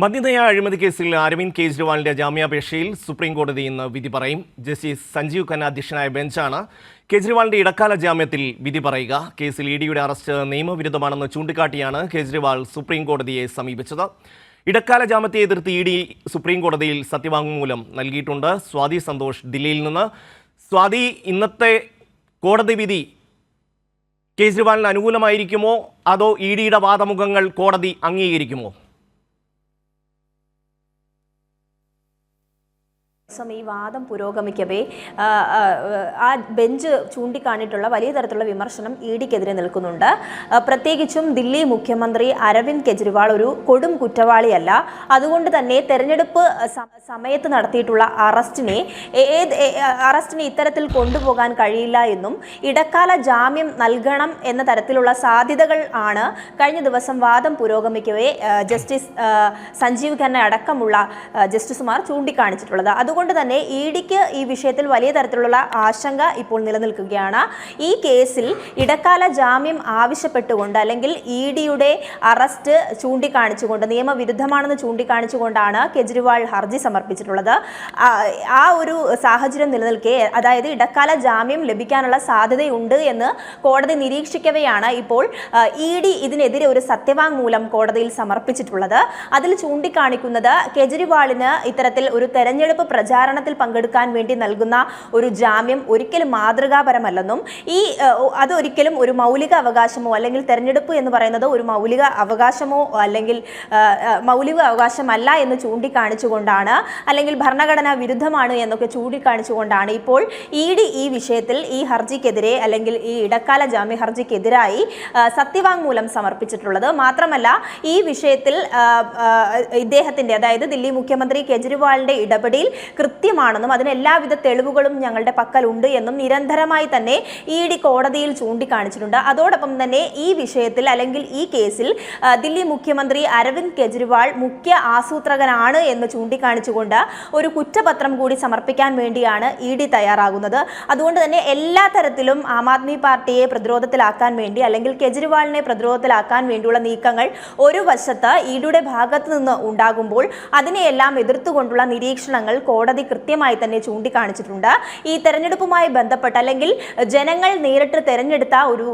മദ്യനയ അഴിമതി കേസിൽ അരവിന്ദ് കെജ്രിവാളിന്റെ ജാമ്യാപേക്ഷയിൽ സുപ്രീം കോടതി ഇന്ന് വിധി പറയും. ജസ്റ്റിസ് സഞ്ജീവ് ഖന്ന അധ്യക്ഷനായ ബെഞ്ചാണ് കെജ്രിവാളിന്റെ ഇടക്കാല ജാമ്യത്തിൽ വിധി പറയുക. കേസിൽ ഇ ഡിയുടെ അറസ്റ്റ് നിയമവിരുദ്ധമാണെന്ന് ചൂണ്ടിക്കാട്ടിയാണ് കെജ്രിവാൾ സുപ്രീം കോടതിയെ സമീപിച്ചത്. ഇടക്കാല ജാമ്യത്തെ എതിർത്ത് ഇ ഡി സുപ്രീം കോടതിയിൽ സത്യവാങ്മൂലം നൽകിയിട്ടുണ്ട്. സ്വാതി സന്തോഷ് ദില്ലിയിൽ നിന്ന്. സ്വാതി ഇന്നത്തെ കോടതി വിധി കേജ്രിവാളിന് അനുകൂലമായിരിക്കുമോ? അതോ ഇ ഡിയുടെ വാദമുഖങ്ങൾ കോടതി അംഗീകരിക്കുമോ? ദിവസം ഈ വാദം പുരോഗമിക്കവേ ആ, ബെഞ്ച് ചൂണ്ടിക്കാണിയിട്ടുള്ള വലിയ തരത്തിലുള്ള വിമർശനം ഇ ഡിക്കെതിരെ നിൽക്കുന്നുണ്ട്. പ്രത്യേകിച്ചും ദില്ലി മുഖ്യമന്ത്രി അരവിന്ദ് കെജ്രിവാൾ ഒരു കൊടും കുറ്റവാളിയല്ല. അതുകൊണ്ട് തന്നെ തെരഞ്ഞെടുപ്പ് സമയത്ത് നടത്തിയിട്ടുള്ള അറസ്റ്റിനെ ഏത് അറസ്റ്റിനെ ഇത്തരത്തിൽ കൊണ്ടുപോകാൻ കഴിയില്ല എന്നും ഇടക്കാല ജാമ്യം നൽകണം എന്ന തരത്തിലുള്ള സാധ്യതകൾ ആണ് കഴിഞ്ഞ ദിവസം വാദം പുരോഗമിക്കവേ ജസ്റ്റിസ് സഞ്ജീവ് ഖന്ന അടക്കമുള്ള ജസ്റ്റിസുമാർ ചൂണ്ടിക്കാണിച്ചിട്ടുള്ളത്. അതുകൊണ്ട് തന്നെ ഇ ഡിക്ക് ഈ വിഷയത്തിൽ വലിയ തരത്തിലുള്ള ആശങ്ക ഇപ്പോൾ നിലനിൽക്കുകയാണ്. ഈ കേസിൽ ഇടക്കാല ജാമ്യം ആവശ്യപ്പെട്ടുകൊണ്ട് അല്ലെങ്കിൽ ഇ ഡിയുടെ അറസ്റ്റ് ചൂണ്ടിക്കാണിച്ചുകൊണ്ട് നിയമവിരുദ്ധമാണെന്ന് ചൂണ്ടിക്കാണിച്ചുകൊണ്ടാണ് കെജ്രിവാൾ ഹർജി സമർപ്പിച്ചിട്ടുള്ളത്. ആ, ഒരു സാഹചര്യം നിലനിൽക്കെ അതായത് ഇടക്കാല ജാമ്യം ലഭിക്കാനുള്ള സാധ്യതയുണ്ട് എന്ന് കോടതി നിരീക്ഷിക്കവെയാണ് ഇപ്പോൾ ഇ ഡി ഇതിനെതിരെ ഒരു സത്യവാങ്മൂലം കോടതിയിൽ സമർപ്പിച്ചിട്ടുള്ളത്. അതിൽ ചൂണ്ടിക്കാണിക്കുന്നത് കെജ്രിവാളിന് ഇത്തരത്തിൽ ഒരു തെരഞ്ഞെടുപ്പ് പ്രചാരണത്തിൽ പങ്കെടുക്കാൻ വേണ്ടി നൽകുന്ന ഒരു ജാമ്യം ഒരിക്കലും മാതൃകാപരമല്ലെന്നും ഈ അതൊരിക്കലും ഒരു മൗലിക അവകാശമോ അല്ലെങ്കിൽ തെരഞ്ഞെടുപ്പ് എന്ന് പറയുന്നത് ഒരു മൗലിക അവകാശമോ അല്ലെങ്കിൽ മൗലിക അവകാശമല്ല എന്ന് ചൂണ്ടിക്കാണിച്ചുകൊണ്ടാണ് അല്ലെങ്കിൽ ഭരണഘടനാ വിരുദ്ധമാണ് എന്നൊക്കെ ചൂണ്ടിക്കാണിച്ചുകൊണ്ടാണ് ഇപ്പോൾ ഇ ഡി ഈ വിഷയത്തിൽ ഈ ഹർജിക്കെതിരെ അല്ലെങ്കിൽ ഈ ഇടക്കാല ജാമ്യ ഹർജിക്കെതിരായി സത്യവാങ്മൂലം സമർപ്പിച്ചിട്ടുള്ളത്. മാത്രമല്ല ഈ വിഷയത്തിൽ ഇദ്ദേഹത്തിന്റെ അതായത് ദില്ലി മുഖ്യമന്ത്രി കെജ്രിവാളിന്റെ ഇടപെടൽ കൃത്യമാണെന്നും അതിന് എല്ലാവിധ തെളിവുകളും ഞങ്ങളുടെ പക്കലുണ്ട് എന്നും നിരന്തരമായി തന്നെ ഇ ഡി കോടതിയിൽ ചൂണ്ടിക്കാണിച്ചിട്ടുണ്ട്. അതോടൊപ്പം തന്നെ ഈ വിഷയത്തിൽ അല്ലെങ്കിൽ ഈ കേസിൽ ദില്ലി മുഖ്യമന്ത്രി അരവിന്ദ് കെജ്രിവാൾ മുഖ്യ ആസൂത്രകനാണ് എന്ന് ചൂണ്ടിക്കാണിച്ചുകൊണ്ട് ഒരു കുറ്റപത്രം കൂടി സമർപ്പിക്കാൻ വേണ്ടിയാണ് ഇ ഡി തയ്യാറാകുന്നത്. അതുകൊണ്ട് തന്നെ എല്ലാ തരത്തിലും ആം ആദ്മി പാർട്ടിയെ പ്രതിരോധത്തിലാക്കാൻ വേണ്ടി അല്ലെങ്കിൽ കെജ്രിവാളിനെ പ്രതിരോധത്തിലാക്കാൻ വേണ്ടിയുള്ള നീക്കങ്ങൾ ഒരു വശത്ത് ഇ ഡിയുടെ ഭാഗത്ത് നിന്ന് ഉണ്ടാകുമ്പോൾ അതിനെയെല്ലാം എതിർത്തുകൊണ്ടുള്ള നിരീക്ഷണങ്ങൾ കോടതി കൃത്യമായി തന്നെ ചൂണ്ടിക്കാണിച്ചിട്ടുണ്ട്. ഈ തെരഞ്ഞെടുപ്പുമായി ബന്ധപ്പെട്ട് അല്ലെങ്കിൽ ജനങ്ങൾ നേരിട്ട് തെരഞ്ഞെടുത്ത ഒരു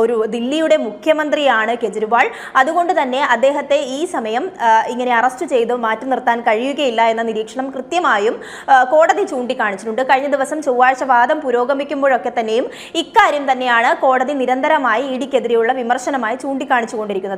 ഒരു ദില്ലിയുടെ മുഖ്യമന്ത്രിയാണ് കെജ്രിവാൾ. അതുകൊണ്ട് തന്നെ അദ്ദേഹത്തെ ഈ സമയം ഇങ്ങനെ അറസ്റ്റ് ചെയ്ത് മാറ്റി നിർത്താൻ കഴിയുകയില്ല എന്ന നിരീക്ഷണം കൃത്യമായും കോടതി ചൂണ്ടിക്കാണിച്ചിട്ടുണ്ട്. കഴിഞ്ഞ ദിവസം ചൊവ്വാഴ്ച വാദം പുരോഗമിക്കുമ്പോഴൊക്കെ തന്നെയും ഇക്കാര്യം തന്നെയാണ് കോടതി നിരന്തരമായി ഇ ഡിക്കെതിരെയുള്ള വിമർശനമായി ചൂണ്ടിക്കാണിച്ചുകൊണ്ടിരിക്കുന്നത്.